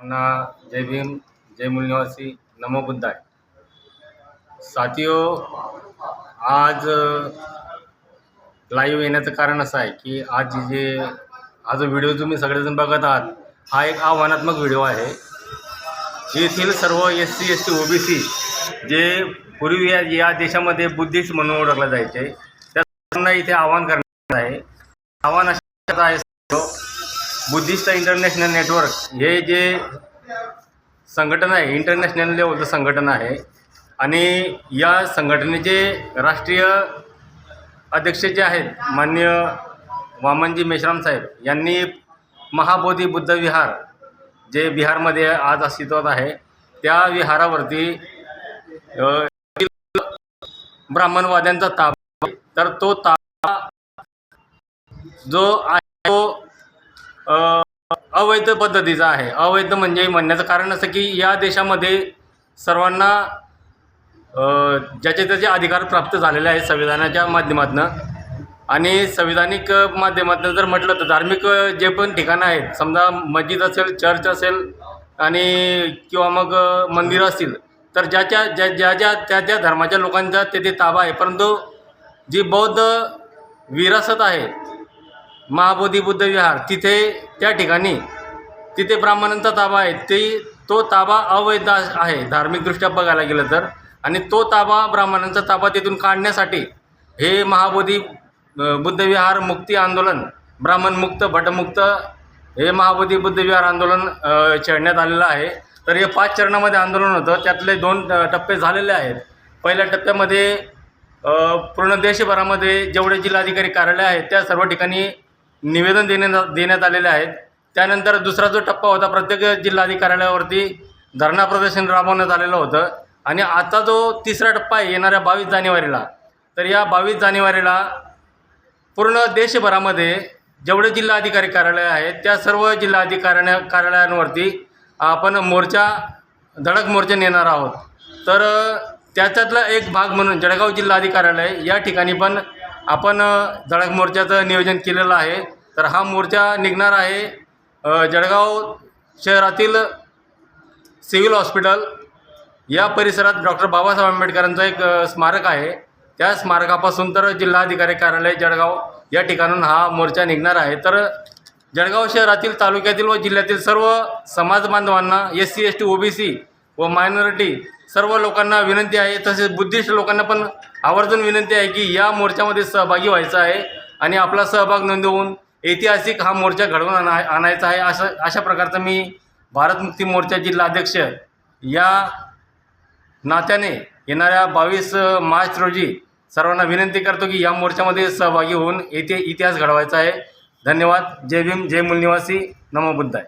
ना जय भीम जय मूल निवासी नमो बुद्धाय. साथियो आज लाईव्ह येण्याचं कारण असं आहे की आज जे हा जो व्हिडिओ तुम्ही सगळेजण बघत आहात हा एक आव्हानात्मक व्हिडिओ आहे. येथील सर्व S C S T O B C जे पूर्वी या या देशामध्ये बुद्धिस्ट म्हणून ओळखले जायचे त्या सर्वांना इथे आवाहन करण्यात आहे. आव्हान असं आहे बुद्धिस्ट इंटरनॅशनल नेटवर्क हे जे संघटन आहे इंटरनॅशनल लेवलचं संघटन आहे. आणि या संघटनेचे राष्ट्रीय अध्यक्ष जे आहेत मान्य वामनजी मेश्राम साहेब यांनी महाबोधी बुद्ध विहार जे बिहारमध्ये आज अस्तित्वात आहे त्या विहारावरती ब्राह्मणवाद्यांचा ताबा तर तो ताबा जो आहे तो अवैध पद्धतीचा आहे. अवैध म्हणजे म्हणण्याचं कारण असं की या देशामध्ये सर्वांना ज्याचे त्याचे अधिकार प्राप्त झालेले आहेत संविधानाच्या माध्यमातून. आणि संविधानिक माध्यमातून जर म्हटलं तर धार्मिक जे पण ठिकाणं आहेत समजा मस्जिद असेल चर्च असेल आणि किंवा मग मंदिरं असतील तर ज्याच्या ज्या ज्या ज्या त्या त्या धर्माच्या लोकांचा तेथे ताबा आहे. परंतु जी बौद्ध विरासत आहे महाबोधी बुद्ध विहार. तिथे त्या ठिकाणी तिथे ब्राह्मणांचा ताबा आहे. ते तो ताबा अवैध आहे धार्मिकदृष्ट्या बघायला गेलं तर. आणि तो ताबा ब्राह्मणांचा ताबा तिथून काढण्यासाठी हे महाबोधी बुद्धविहार मुक्ती आंदोलन ब्राह्मण मुक्त भटमुक्त हे महाबोधी बुद्ध विहार आंदोलन छेडण्यात आलेलं आहे. तर हे पाच चरणामध्ये आंदोलन होतं. त्यातले दोन टप्पे झालेले आहेत. पहिल्या टप्प्यामध्ये पूर्ण देशभरामध्ये जेवढे जिल्हाधिकारी कार्यालय आहेत त्या सर्व ठिकाणी निवेदन देण्यात देण्यात आलेले आहेत. त्यानंतर दुसरा जो टप्पा होता प्रत्येक जिल्हाधिकारी कार्यालयावरती धरणा प्रदर्शन राबवण्यात आलेलं होतं. आणि आता जो तिसरा टप्पा आहे येणाऱ्या बावीस जानेवारीला तर या बावीस जानेवारीला पूर्ण देशभरामध्ये जेवढे जिल्हाधिकारी कार्यालय आहेत त्या सर्व जिल्हाधिकारी कार्यालयांवरती आपण मोर्चा धडक मोर्चा नेणार आहोत. तर त्याच्यातला एक भाग म्हणून जळगाव जिल्हाधिकारी कार्यालय या ठिकाणी पण आपण धडक मोर्चाचं नियोजन केलेलं आहे. तर हा मोर्चा निघणार आहे जळगाव शहरातील सिव्हिल हॉस्पिटल. या परिसरात डॉक्टर बाबासाहेब आंबेडकरांचं एक स्मारक आहे. त्या स्मारकापासून तर जिल्हाधिकारी कार्यालय जळगाव या ठिकाणून हा मोर्चा निघणार आहे. तर जळगाव शहरातील तालुक्यातील व जिल्ह्यातील सर्व समाज बांधवांना S C S T O B C व मायनॉरिटी सर्व लोकांना विनंती आहे तसेच बुद्धिस्ट लोकांना पण आवर्जून विनंती आहे की या मोर्चामध्ये सहभागी व्हायचं आहे आणि आपला सहभाग नोंदवून ऐतिहासिक हा मोर्चा घडवून आणा आणायचा आहे. असं अशा प्रकारचं मी भारत मुक्ती मोर्चा जिल्हाध्यक्ष या नात्याने येणाऱ्या बावीस मार्च रोजी सर्वांना विनंती करतो की या मोर्चामध्ये सहभागी होऊन येथे इतिहास घडवायचा आहे. धन्यवाद. जय भीम. जय मूलनिवासी नमो बुद्धाय.